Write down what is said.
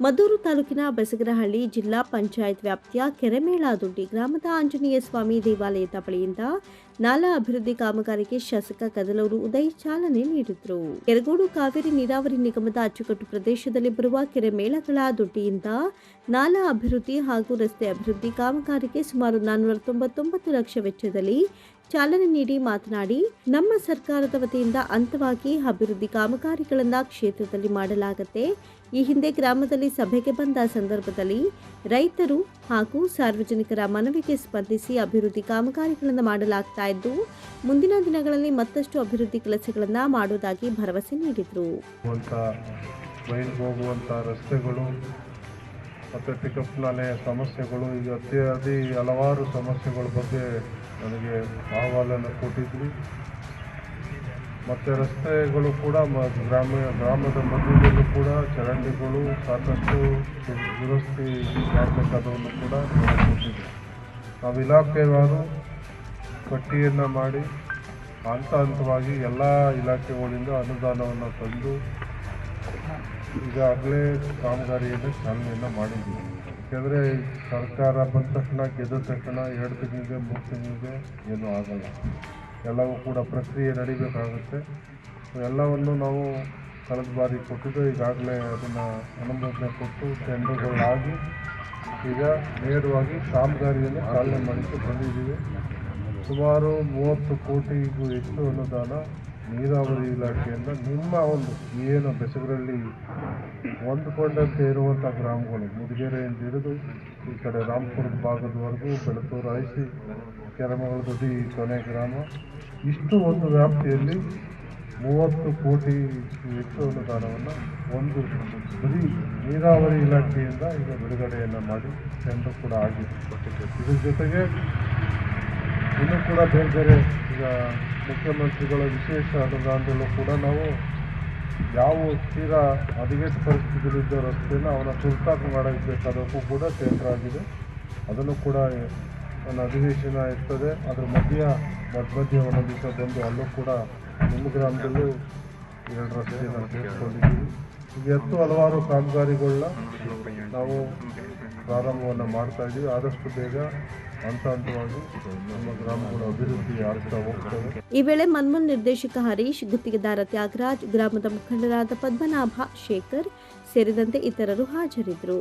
ಮದ್ದೂರು ತಾಲೂಕಿನ ಬಸಗರಹಳ್ಳಿ ಜಿಲ್ಲಾ ಪಂಚಾಯತ್ ವ್ಯಾಪ್ತಿಯ ಕೆರೆಮೇಳಾದುಡ್ಡಿ ಗ್ರಾಮದ ಆಂಜನೇಯ ಸ್ವಾಮಿ ದೇವಾಲಯದ ಬಳಿಯಿಂದ ನಾಲಾ ಅಭಿವೃದ್ಧಿ ಕಾಮಗಾರಿಗೆ ಶಾಸಕ ಕದಲೂರು ಉದಯ್ ಚಾಲನೆ ನೀಡಿದರು. ಕೆರಗೋಡು ಕಾವೇರಿ ನೀರಾವರಿ ನಿಗಮದ ಅಚ್ಚುಕಟ್ಟು ಪ್ರದೇಶದಲ್ಲಿ ಬರುವ ಕೆರೆಮೇಳಗಳ ದುಡ್ಡಿಯಿಂದ ನಾಲಾ ಅಭಿವೃದ್ಧಿ ಹಾಗೂ ರಸ್ತೆ ಅಭಿವೃದ್ಧಿ ಕಾಮಗಾರಿಗೆ ಸುಮಾರು ನಾನ್ನೂರ ತೊಂಬತ್ತೊಂಬತ್ತು ಲಕ್ಷ ವೆಚ್ಚದಲ್ಲಿ ಚಾಲನೆ ನೀಡಿ ಮಾತನಾಡಿ, ನಮ್ಮ ಸರ್ಕಾರದ ವತಿಯಿಂದ ಅಂತವಾಗಿ ಅಭಿವೃದ್ಧಿ ಕಾಮಗಾರಿಗಳನ್ನ ಕ್ಷೇತ್ರದಲ್ಲಿ ಮಾಡಲಾಗುತ್ತೆ. ಈ ಹಿಂದೆ ಗ್ರಾಮದಲ್ಲಿ ಸಭೆಗೆ ಬಂದ ಸಂದರ್ಭದಲ್ಲಿ ರೈತರು ಹಾಗೂ ಸಾರ್ವಜನಿಕರ ಮನವಿಗೆ ಸ್ಪಂದಿಸಿ ಅಭಿವೃದ್ಧಿ ಕಾಮಗಾರಿಗಳನ್ನು ಮಾಡಲಾಗ್ತಾ ಇದ್ದು, ಮುಂದಿನ ದಿನಗಳಲ್ಲಿ ಮತ್ತಷ್ಟು ಅಭಿವೃದ್ಧಿ ಕೆಲಸಗಳನ್ನು ಮಾಡುವುದಾಗಿ ಭರವಸೆ ನೀಡಿದರು. ಮತ್ತು ಪಿಕಪ್ ಸಮಸ್ಯೆಗಳು ಈಗ ಇತ್ಯಾದಿ ಹಲವಾರು ಸಮಸ್ಯೆಗಳ ಬಗ್ಗೆ ನನಗೆ ಅಹವಾಲನ್ನು ಕೊಟ್ಟಿದ್ರಿ ಮತ್ತು ರಸ್ತೆಗಳು ಕೂಡ ಮ, ಗ್ರಾಮ, ಗ್ರಾಮದ ಮಧ್ಯದಲ್ಲೂ ಕೂಡ ಚರಂಡಿಗಳು ಸಾಕಷ್ಟು ದುರಸ್ತಿ ಮಾಡಬೇಕಾದವನ್ನು ಕೂಡ ಕೊಟ್ಟಿದ್ವಿ. ನಾವು ಇಲಾಖೆಯವರು ಪಟ್ಟಿಯನ್ನು ಮಾಡಿ ಹಂತ ಹಂತವಾಗಿ ಎಲ್ಲ ಇಲಾಖೆಗಳಿಂದ ಅನುದಾನವನ್ನು ತಂದು ಈಗಾಗಲೇ ಕಾಮಗಾರಿಯನ್ನು ಚಾಲನೆಯನ್ನು ಮಾಡಿದ್ದೀವಿ. ಯಾಕೆಂದರೆ ಸರ್ಕಾರ ಬಂದ ತಕ್ಷಣ ಗೆದ್ದ ತಕ್ಷಣ ಎರಡು ತಿಂಗಳಿಗೆ, ಮೂರು ತಿಂಗಳಿಗೆ ಏನೂ ಆಗಲ್ಲ. ಎಲ್ಲವೂ ಕೂಡ ಪ್ರಕ್ರಿಯೆ ನಡಿಬೇಕಾಗುತ್ತೆ. ಎಲ್ಲವನ್ನು ನಾವು ಕಳೆದ ಬಾರಿ ಕೊಟ್ಟಿದ್ದು, ಈಗಾಗಲೇ ಅದನ್ನು ಅನುಮೋದನೆ ಕೊಟ್ಟು ಟೆಂಡರ್ಗಳಾಗಿ ಈಗ ನೇರವಾಗಿ ಕಾಮಗಾರಿಯನ್ನು ಚಾಲನೆ ಮಾಡಲಿಕ್ಕೆ ಬಂದಿದ್ದೀವಿ. ಸುಮಾರು ಮೂವತ್ತು ಕೋಟಿಗೂ ಹೆಚ್ಚು ಅನುದಾನ ನೀರಾವರಿ ಇಲಾಖೆಯಿಂದ ನಿಮ್ಮ ಒಂದು ಏನು ಬೆಸಗರಲ್ಲಿ ಹೊಂದ್ಕೊಂಡಂತೆ ಇರುವಂಥ ಗ್ರಾಮಗಳು. ಮುದಿಗೆರೆಯಿಂದ ಹಿಡಿದು ಈ ಕಡೆ ರಾಮಪುರದ ಭಾಗದವರೆಗೂ ಬೆಳತೂರು ಐಸಿ ಕೆರಮಗಳ ದೊಡ್ಡಿ ಕೊನೆ ಗ್ರಾಮ. ಇಷ್ಟು ಒಂದು ವ್ಯಾಪ್ತಿಯಲ್ಲಿ ಮೂವತ್ತು ಕೋಟಿ ಹೆಚ್ಚು ಅನುದಾನವನ್ನು ಒಂದು ಬರೀ ನೀರಾವರಿ ಇಲಾಖೆಯಿಂದ ಈಗ ಬಿಡುಗಡೆಯನ್ನು ಮಾಡಿ ಟೆಂಡರ್ ಕೂಡ ಆಗಿದೆ. ಇದ್ರ ಜೊತೆಗೆ ಇನ್ನೂ ಕೂಡ ಬೇರೆ ಬೇರೆ ಈಗ ಮುಖ್ಯಮಂತ್ರಿಗಳ ವಿಶೇಷ ಅನುದಾನದಲ್ಲೂ ಕೂಡ ನಾವು ಯಾವ ತೀರಾ ಹದಗೆಟ್ಟ ಪರಿಸ್ಥಿತಿಯಲ್ಲಿದ್ದ ರಸ್ತೆನ ಅವನ ತುರ್ತಾಗಿ ಮಾಡಬೇಕಾದಕ್ಕೂ ಕೂಡ ಕ್ಷೇತ್ರ ಆಗಿದೆ. ಅದನ್ನು ಕೂಡ ಒಂದು ಅಧಿವೇಶನ ಇರ್ತದೆ. ಅದರ ಮಧ್ಯ ಮಧ್ಯ ಮಧ್ಯ ಒಂದೊಂದು ದಿವಸ ಬಂದು ಅಲ್ಲೂ ಕೂಡ ನಿಮ್ಮ ಗ್ರಾಮದಲ್ಲೂ ಎರಡು ರಸ್ತೆಯನ್ನು ತೆಗೆದುಕೊಂಡಿದ್ದೀವಿ. ಈಗ ಎತ್ತು ಹಲವಾರು ಕಾಮಗಾರಿಗಳನ್ನ ನಾವು ಪ್ರಾರಂಭವನ್ನು ಮಾಡ್ತಾ ಇದ್ದೀವಿ. ಆದಷ್ಟು ಬೇಗ ಈ ವೇಳೆ ಮನ್ಮನ್ ನಿರ್ದೇಶಕ ಹರೀಶ್ ಗುತ್ತಿಗೆದಾರ ತ್ಯಾಗರಾಜ್ ಗ್ರಾಮದ ಮುಖಂಡರಾದ ಪದ್ಮನಾಭ ಶೇಖರ್ ಸೇರಿದಂತೆ ಇತರರು ಹಾಜರಿದ್ದರು.